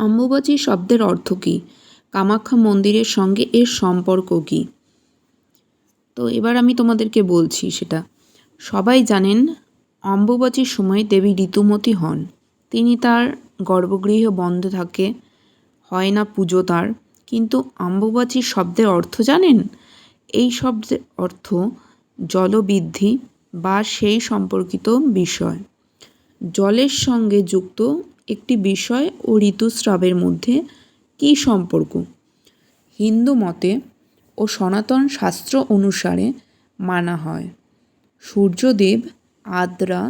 অম্বুবাচী শব্দের অর্থ কী? কামাখ্যা মন্দিরের সঙ্গে এর সম্পর্ক কী? তো এবার আমি তোমাদেরকে বলছি সেটা। সবাই জানেন অম্বুবাচীর সময় দেবী ঋতুমতী হন। তিনি তার গর্ভগৃহ বন্ধ থাকে, হয় না পুজো তার। কিন্তু অম্বুবাচী শব্দের অর্থ জানেন? এই শব্দের অর্থ জলবৃদ্ধি বা সেই সম্পর্কিত বিষয়। জলের সঙ্গে যুক্ত একটি বিষয় ও ঋতুস্রাবের মধ্যে কী সম্পর্ক? হিন্দু মতে ও সনাতন শাস্ত্র অনুসারে মানা হয়। সূর্যদেব আদ্রা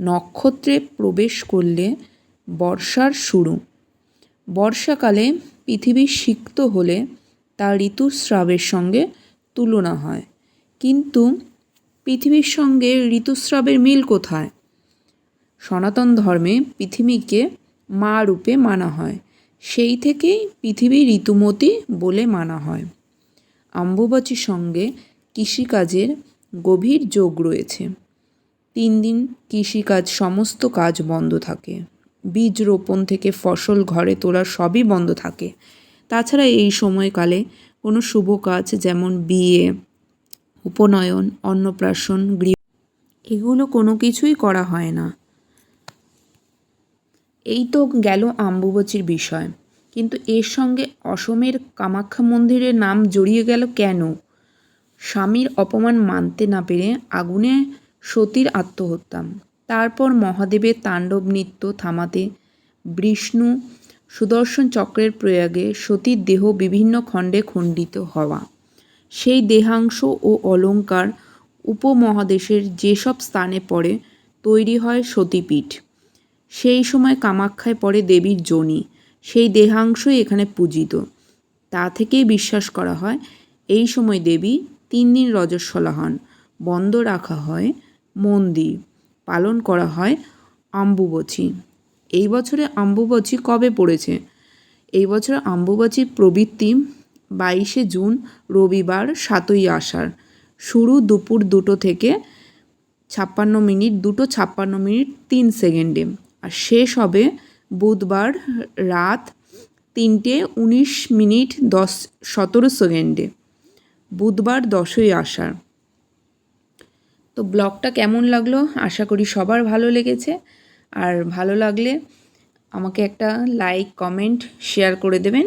নক্ষত্রে প্রবেশ করলে বর্ষার শুরু। বর্ষাকালে পৃথিবী সিক্ত হলে তা ঋতুস্রাবের সঙ্গে তুলনা হয়। কিন্তু পৃথিবীর সঙ্গে ঋতুস্রাবের মিল কোথায়? সনাতন ধর্মে পৃথিবীকে মা রূপে মানা হয়। সেই থেকেই পৃথিবী ঋতুমতী বলে মানা হয়। অম্বুবাচীর সঙ্গে কৃষিকাজের গভীর যোগ রয়েছে। তিন দিন কৃষিকাজ সমস্ত কাজ বন্ধ থাকে। বীজ রোপণ থেকে ফসল ঘরে তোলা সবই বন্ধ থাকে। তাছাড়া এই সময়কালে কোনো শুভ কাজ যেমন বিয়ে, উপনয়ন, অন্নপ্রাশন, গৃহ এগুলো কোনো কিছুই করা হয় না। এই তো গেল আম্বুবাচির বিষয়। কিন্তু এর সঙ্গে অসমের কামাখ্যা মন্দিরের নাম জড়িয়ে গেল কেন? স্বামীর অপমান মানতে না পেরে আগুনে সতীর আত্মহত্যা। তারপর মহাদেবের তাণ্ডব নৃত্য থামাতে বিষ্ণু সুদর্শন চক্রের প্রয়োগে সতীর দেহ বিভিন্ন খণ্ডে খণ্ডিত হওয়া। সেই দেহাংশ ও অলঙ্কার উপমহাদেশের যেসব স্থানে পড়ে, তৈরি হয় সতীপীঠ। সেই সময় কামাখ্যায় পড়ে দেবীর যোনি সেই দেহাংশই এখানে পূজিত। তা থেকেই বিশ্বাস করা হয়, এই সময় দেবী তিন দিন রজস্বলা হন। বন্ধ রাখা হয় মন্দির। পালন করা হয় আম্বুবচী। এই বছরে আম্বুবচী কবে পড়েছে? এই বছর আম্বুবাচী প্রবৃত্তি বাইশে জুন, রবিবার, সাতই আষাঢ়। শুরু দুপুর দুটো থেকে ছাপ্পান্ন মিনিট, দুটো ছাপ্পান্ন মিনিট, তিন সেকেন্ডে। আর শেষ হবে বুধবার রাত তিনটে উনিশ মিনিট দশ সতেরো সেকেন্ডে, বুধবার দশই আসার তো ব্লগটা কেমন লাগল? আশা করি সবার ভালো লেগেছে। আর ভালো লাগলে আমাকে একটা লাইক, কমেন্ট, শেয়ার করে দেবেন।